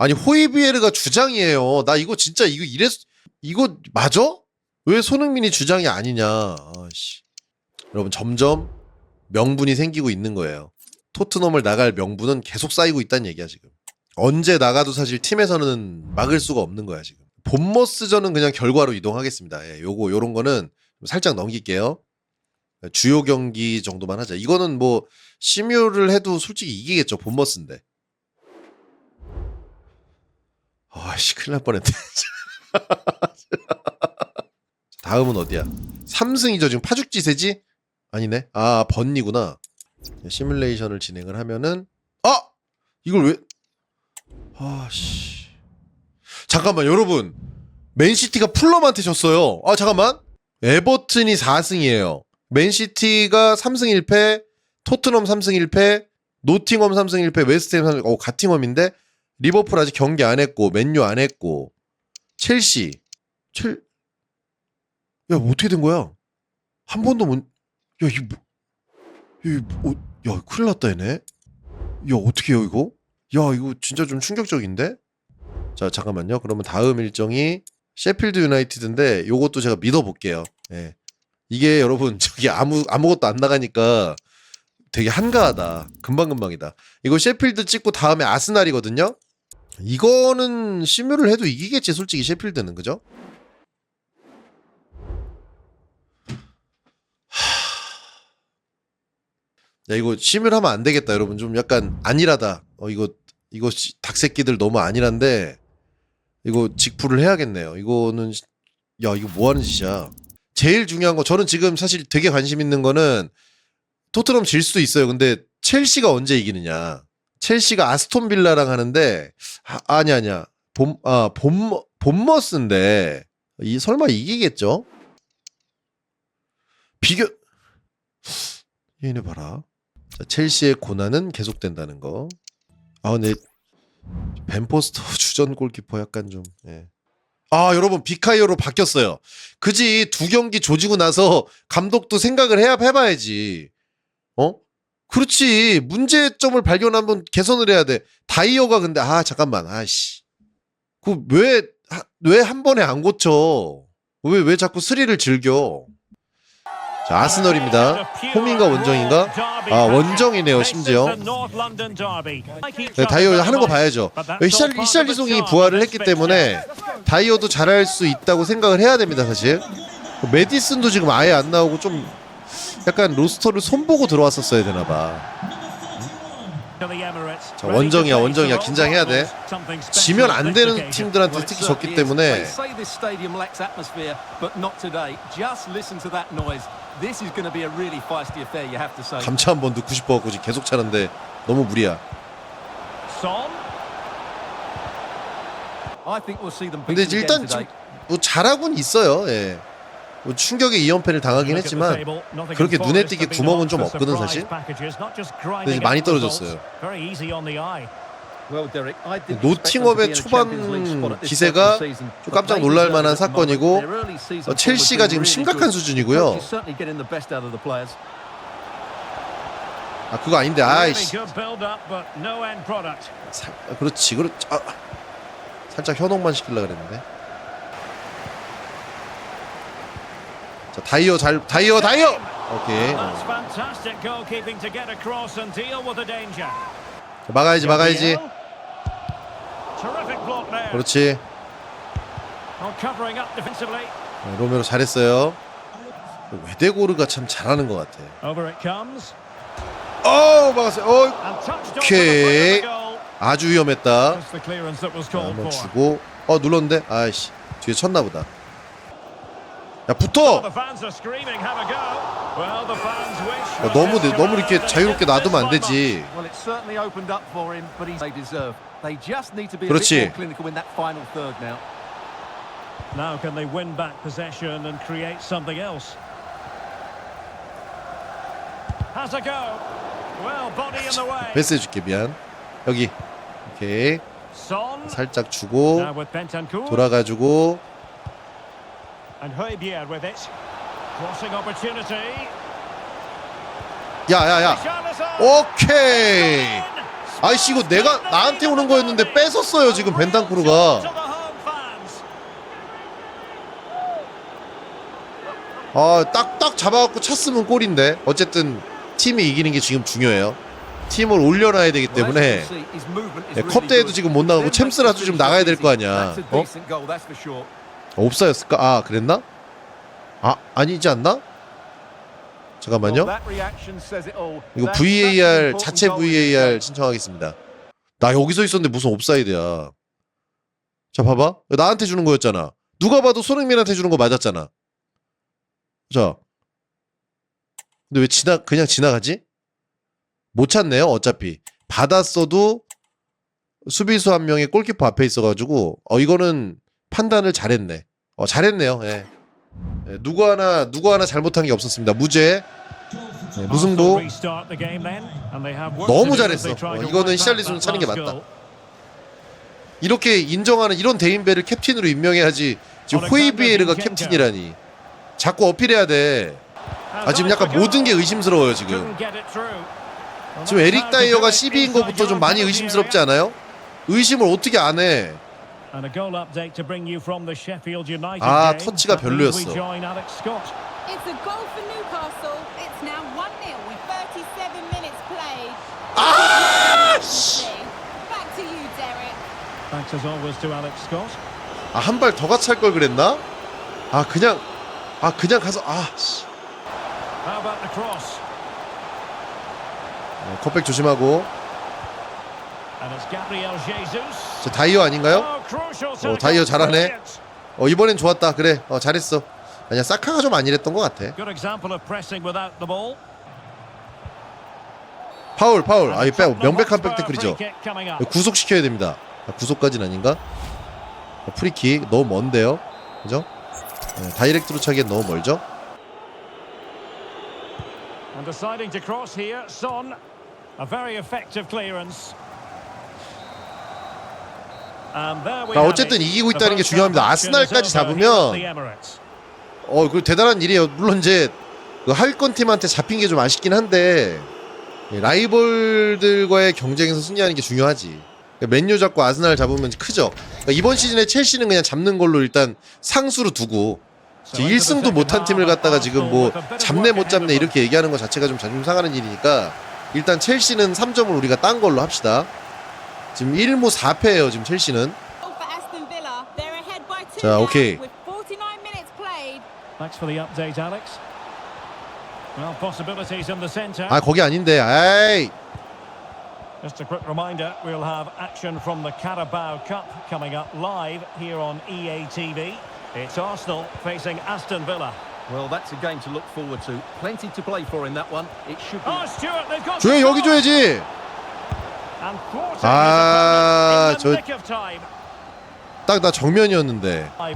아니 호이비에르가 주장이에요. 나 이거 진짜 이거 이랬 이거 맞아? 왜 손흥민이 주장이 아니냐? 아씨. 여러분 점점 명분이 생기고 있는 거예요. 토트넘을 나갈 명분은 계속 쌓이고 있다는 얘기야 지금. 언제 나가도 사실 팀에서는 막을 수가 없는 거야 지금. 본머스전은 그냥 결과로 이동하겠습니다. 예, 요거 요런 거는 살짝 넘길게요. 주요 경기 정도만 하자. 이거는 뭐 시뮬을 해도 솔직히 이기겠죠. 본머스인데. 아씨 큰일 날 뻔했네. 다음은 어디야? 3승이죠 지금 파죽지세지? 아니네. 아 번니구나. 시뮬레이션을 진행을 하면은 아 이걸 왜? 아씨. 잠깐만 여러분 맨시티가 풀럼한테 졌어요. 아 잠깐만 에버튼이 4승이에요. 맨시티가 3승 1패, 토트넘 3승 1패, 노팅엄 3승 1패, 웨스트햄 3승 어 가팅엄인데 리버풀 아직 경기 안 했고 맨유 안 했고 첼시 첼 야, 뭐 어떻게 된 거야? 한 번도 못 야, 이거 뭐 야, 뭐... 야, 큰일 났다 얘네. 야, 어떻게 해요, 이거? 야, 이거 진짜 좀 충격적인데? 자, 잠깐만요. 그러면 다음 일정이 셰필드 유나이티드인데 요것도 제가 믿어 볼게요. 예. 이게 여러분 저기 아무 아무것도 안 나가니까 되게 한가하다. 금방금방이다. 이거 셰필드 찍고 다음에 아스날이거든요. 이거는 시뮬을 해도 이기겠지 솔직히 셰필드는 그죠? 야 이거 시뮬하면 안 되겠다 여러분 좀 약간 안일하다. 어 이거 이거 씨- 닭새끼들 너무 안일한데 이거 직풀을 해야겠네요. 이거는 시- 야 이거 뭐 하는 짓이야? 제일 중요한 거 저는 지금 사실 되게 관심 있는 거는 토트넘 질 수도 있어요. 근데 첼시가 언제 이기느냐? 첼시가 아스톤 빌라랑 하는데 아, 아니 아니야. 봄아봄 봄머스인데 이 설마 이기겠죠? 비교 얘네 봐라. 자, 첼시의 고난은 계속된다는 거. 아 근데 벤포스터 주전 골키퍼 약간 좀. 예. 아 여러분 비카이어로 바뀌었어요. 그지 두 경기 조지고 나서 감독도 생각을 해야 해봐야지. 어? 그렇지 문제점을 발견하면 개선을 해야 돼. 다이어가 근데 아 잠깐만 아씨. 그 왜 왜 한 번에 안 고쳐? 왜 왜 자꾸 스릴을 즐겨? 자 아스널입니다. 홈인가 원정인가? 아 원정이네요 심지어. 네, 다이어 하는 거 봐야죠. 히샬, 히샬리송이 부활을 했기 때문에 다이어도 잘할 수 있다고 생각을 해야 됩니다 사실. 메디슨도 지금 아예 안 나오고 좀 약간 로스터를 손보고 들어왔었어야 되나 봐. 자 원정이야 원정이야 긴장해야 돼. 지면 안 되는 팀들한테 특히 졌기 때문에 감차 한번 넣고 싶어갖고 지금 계속 차는데 너무 무리야. 근데 일단 좀뭐 잘하고는 있어요. 예. 뭐 충격의 2연패를 당하긴 했지만 그렇게 눈에 띄게 구멍은 좀 없거든 사실. 근데 많이 떨어졌어요. 노팅업의 초반 기세가 좀 깜짝 놀랄 만한 사건이고 어, 첼시가 지금 심각한 수준이고요. 아 그거 아닌데. 아이씨. 살, 아, 그렇지. 그렇 아, 살짝 현혹만 시키려 그랬는데. 자 다이어 잘 다이어 다이어. 오케이. 막아야지 막아야지. 그렇지. 어, 로메로 잘했어요. 외대고르가 참 잘하는 것 같아. 어 막았어요. 어 오케이. 아주 위험했다. 자, 한번 주고 어 눌렀는데 아이씨 뒤에 쳤나 보다. 야 붙어. 어, 야, 너무 내- 너무 이렇게 자유롭게 놔두면 안 되지. 그렇지. Now can they win back possession and create something else? Has a go. Well, body in the way. 패스 해줄게 미안. 여기 오케이. 살짝 주고. 돌아가지고 And Højbjerg with it. Crossing opportunity. 야 야야 Richarlison. 오케이 아이씨 이거 내가 나한테 오는 거였는데 뺏었어요 지금 벤탄쿠르가. 아 딱 딱 잡아갖고 찼으면 골인데 어쨌든 팀이 이기는 게 지금 중요해요. 팀을 올려놔야 되기 때문에 네, 컵 대회도 지금 못 나가고 챔스라도 좀 나가야 될 거 아니야. 어? 옵사였을까? 아 그랬나? 아 아니지 않나? 잠깐만요. 이거 VAR 자체 VAR 신청하겠습니다. 나 여기서 있었는데 무슨 옵사이드야. 자 봐봐. 나한테 주는 거였잖아. 누가 봐도 손흥민한테 주는 거 맞았잖아. 자. 근데 왜 지나 그냥 지나가지? 못 찾네요. 어차피 받았어도 수비수 한 명이 골키퍼 앞에 있어가지고 어 이거는 판단을 잘했네. 어 잘했네요. 예. 예, 누구 하나 누구 하나 잘못한 게 없었습니다. 무죄. 네, 무승부. 너무 잘했어. 어, 이거는 히샬리슨은 차는 게 맞다. 이렇게 인정하는 이런 대인배를 캡틴으로 임명해야지. 지금 호이비에르가 캡틴이라니. 자꾸 어필해야 돼. 아 지금 약간 모든 게 의심스러워요 지금. 지금 에릭 다이어가 12인 것부터 좀 많이 의심스럽지 않아요? 의심을 어떻게 안 해? 아 터치가 별로였어. It's a goal for Newcastle. It's now 1-0 with 37 minutes played. 아! 씨! Back to you, Derek. Thanks as always to Alex Scott. 아한 발 더 같이 할 걸 그랬나? 아 그냥 아 그냥 가서 아 씨. How about the cross? 어, 컵백 조심하고. And it's Gabriel Jesus. 저 다이어 아닌가요? Oh, tackle. 다이어 잘하네. 어 이번엔 좋았다. 그래. 어 잘했어. 아니야 사카가 좀 아니랬던 것 같아. 파울 파울. 아이 빼 명백한 coming up. 구속 시켜야 됩니다. 아, 구속까지는 아닌가? 어, 프리킥 너무 먼데요. 그죠? 네, 다이렉트로 차기엔 너무 멀죠? And deciding to cross here, Son. A very effective clearance. Have 어쨌든. 이기고 있다는 게 중요합니다. 아스날까지 잡으면. 어, 그 대단한 일이에요. 물론 이제 그 하위권 팀한테 잡힌 게 좀 아쉽긴 한데 예, 라이벌들과의 경쟁에서 승리하는 게 중요하지. 그러니까 맨유 잡고 아스날 잡으면 크죠. 그러니까 이번 시즌에 첼시는 그냥 잡는 걸로 일단 상수로 두고 So 이제 into the 1승도 second 못한 팀을 갖다가 지금 뭐 잡네 못 잡네. 이렇게 얘기하는 거 자체가 좀 자존심 상하는 일이니까 일단 첼시는 3점을 우리가 딴 걸로 합시다. 지금 1무 4패예요. 지금 첼시는. 자, 오케이. with 49 minutes played. Thanks for the update, Alex. Well, possibilities in the centre. 아 거기 아닌데. 아이. Just a quick reminder, we'll have action from the Carabao Cup coming up live here on EA TV. It's Arsenal facing Aston Villa. Well, that's a game to look forward to. Plenty to play for in that one. It should be. Oh, Stuart, they've got 조용 여기 줘야지. 아, 저-. 딱 나 정면이었는데. Oh.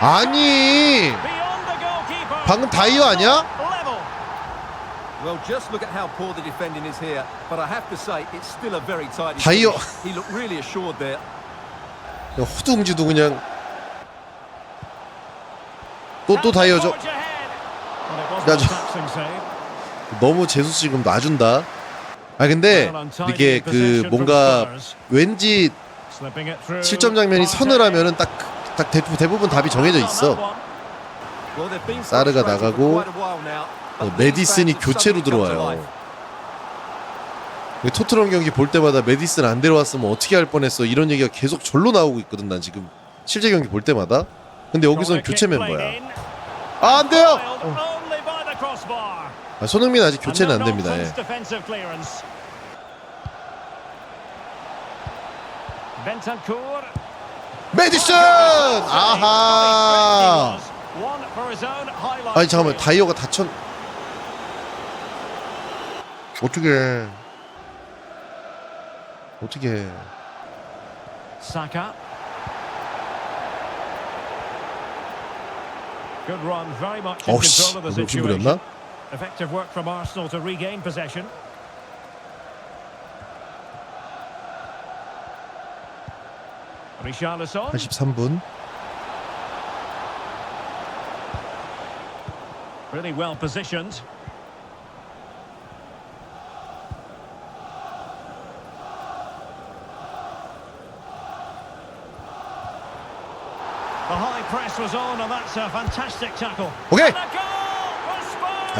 아니. 방금 다이어 아니야? Well, just look at how poor the defending is here. But I have to say, it's still a very tidy. 다이어. He looked really assured there. 그냥 후둥지도 그냥 또 또 다이어죠. Ahead. 너무 재수 씨 지금 놔준다. 아 근데 이게 그 뭔가. 왠지. 실점 장면이 선을 하면은 딱, 딱 대, 대부분 답이 정해져 있어. 사르가 나가고, 어, 메디슨이 교체로 들어와요. 토트넘 경기 볼 때마다 메디슨 안 데려왔으면 어떻게 할 뻔했어 이런 얘기가 계속 절로 나오고 있거든 난 지금 실제 경기 볼 때마다. 근데 여기서는 교체 멤버야. 아 안 돼요. 어. 아, 손흥민 아직 교체는 안 됩니다. 예. 메디슨 아하. 아니 잠깐만. 다이어가 다쳤. 어떻게? 어떻게? Control of the 욕심. 부렸나? Effective work from Arsenal to regain possession. Richarlison. 83분. Really well positioned. The high press was on and that's a fantastic tackle. Okay.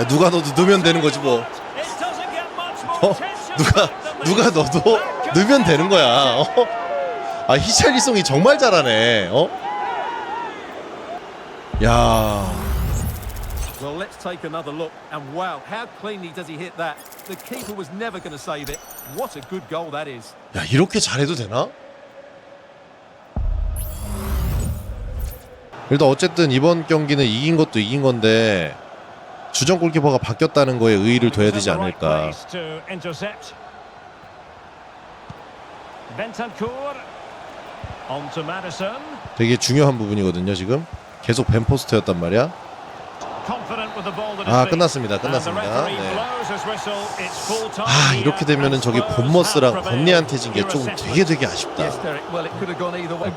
아, 누가 넣어도 넣으면 되는 거지 뭐. 어? 누가 누가. 넣어도 넣으면 되는 거야. 어? 아 히샬리송이 정말 잘하네. 어? 야. Well, let's take another look. And wow, how cleanly does he hit that? The keeper was never going to save it. What a good goal that is. 야 이렇게 잘해도 되나? 일단 어쨌든 이번 경기는 이긴 것도 이긴 건데 주전 골키퍼가 바뀌었다는 거에 의의를 둬야 되지 않을까. 되게 중요한 부분이거든요 지금. 계속 벤포스트였단 말이야. 아. 끝났습니다. 끝났습니다. 네. 아 이렇게 되면은 저기 본머스랑. 건니한테 진게 assessment. 되게 되게 아쉽다.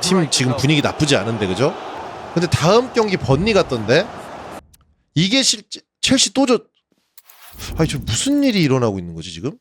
팀 지금 분위기 나쁘지 않은데 그죠? 근데 다음 경기 번니 같던데 이게 실제 첼시 또저 아니 저 무슨 일이 일어나고 있는 거지 지금?